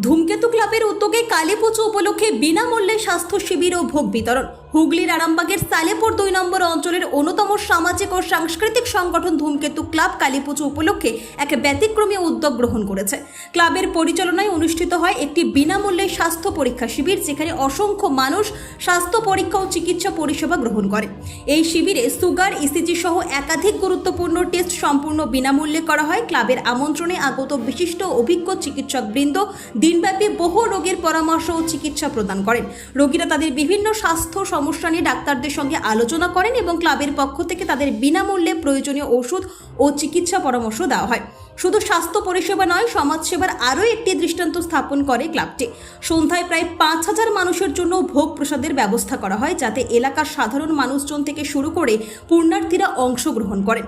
ধূমকেতু ক্লাবের উদ্যোগে কালী উপলক্ষে বিনামূল্যে স্বাস্থ্য শিবির ও ভোগ বিতরণ। হুগলির আরামবাগের সালেপুর দুই নম্বর অঞ্চলের অন্যতম সামাজিক ও সাংস্কৃতিক সংগঠন ধূমকেতু ক্লাব কালীপুজো উপলক্ষে এক ব্যতিক্রমী উদ্যোগ গ্রহণ করেছে। ক্লাবের পরিচালনায় অনুষ্ঠিত হয় একটি বিনামূল্যে স্বাস্থ্য পরীক্ষা শিবির, যেখানে অসংখ্য মানুষ স্বাস্থ্য পরীক্ষা ও চিকিৎসা পরিষেবা গ্রহণ করে। এই শিবিরে সুগার ইসিজি সহ একাধিক গুরুত্বপূর্ণ টেস্ট সম্পূর্ণ বিনামূল্যে করা হয়। ক্লাবের আমন্ত্রণে আগত বিশিষ্ট অভিজ্ঞ চিকিৎসক বৃন্দ দিনব্যাপী বহু রোগের পরামর্শ ও চিকিৎসা প্রদান করেন। রোগীরা তাদের বিভিন্ন স্বাস্থ্য সমস্যা নিয়ে ডাক্তারদের সঙ্গে আলোচনা করেন এবং ক্লাবের পক্ষ থেকে তাদের বিনামূল্যে প্রয়োজনীয় ওষুধ ও চিকিৎসা পরামর্শ দেওয়া হয়। শুধু স্বাস্থ্য পরিষেবা নয়, সমাজসেবার আরও একটি দৃষ্টান্ত স্থাপন করে ক্লাবটি। সন্ধ্যায় প্রায় পাঁচ হাজার মানুষের জন্য ভোগ প্রসাদের ব্যবস্থা করা হয়, যাতে এলাকার সাধারণ মানুষজন থেকে শুরু করে পূর্ণার্থীরা অংশগ্রহণ করেন।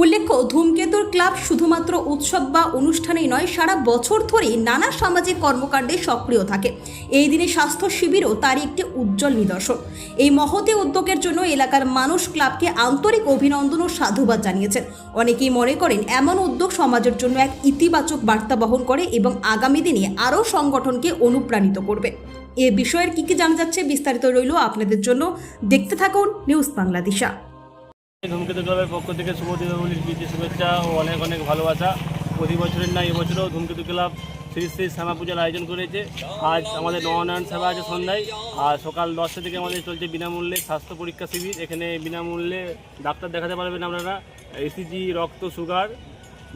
উল্লেখ্য, ধূমকেতুর ক্লাব শুধুমাত্র উৎসব বা অনুষ্ঠানেই নয়, সারা বছর ধরেই নানা সামাজিক কর্মকাণ্ডে সক্রিয় থাকে। এই দিনে স্বাস্থ্য শিবিরও তারই একটি উজ্জ্বল নিদর্শন। এই মহতে উদ্যোগের জন্য এলাকার মানুষ ক্লাবকে আন্তরিক অভিনন্দন ও সাধুবাদ জানিয়েছেন। অনেকেই মনে করেন, এমন উদ্যোগ সমাজের জন্য এক ইতিবাচক বার্তা বহন করে এবং আগামী দিনে আরও সংগঠনকে অনুপ্রাণিত করবে। এ বিষয়ের কি কি জানা যাচ্ছে বিস্তারিত রইল আপনাদের জন্য। দেখতে থাকুন নিউজ বাংলাদেশা। ধূমকেতু ক্লাবের পক্ষ থেকে শুভ দীপাবলির প্রীতি শুভেচ্ছা ও অনেক অনেক ভালোবাসা। প্রতি বছরের না, এবছরও ধূমকেতু ক্লাব শ্রী শ্রী শ্যামা পূজার আয়োজন করেছে। আজ আমাদের নবনায়ন সেবা আছে সন্ধ্যায়। আর সকাল দশটা থেকে আমাদের চলছে বিনামূল্যে স্বাস্থ্য পরীক্ষা শিবির। এখানে বিনামূল্যে ডাক্তার দেখাতে পারবেন আপনারা। এসিজি, রক্ত, সুগার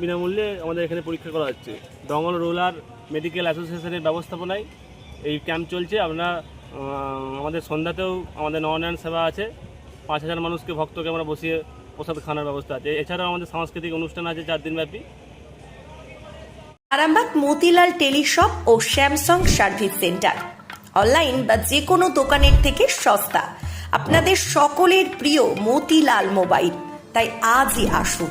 বিনামূল্যে আমাদের এখানে পরীক্ষা করা হচ্ছে। ডঙ্গল রোলার মেডিকেল অ্যাসোসিয়েশনের ব্যবস্থাপনায় এই ক্যাম্প চলছে। আপনারা আমাদের সন্ধ্যাতেও আমাদের নবনায়ন সেবা আছে। পাঁচ হাজার মানুষকে ভক্তকে আমরা বসিয়ে প্রসাদ খাওয়ানোর ব্যবস্থা আছে। এছাড়াও আমাদের সাংস্কৃতিক অনুষ্ঠান আছে চার দিনব্যাপী আরামবাগ মতিলাল টেলিশপ ও স্যামসাং সার্ভিস সেন্টার। অনলাইন বা যে কোনো দোকানের থেকে সস্তা। আপনাদের সকলের প্রিয় মতিলাল মোবাইল। তাই আজই আসুন।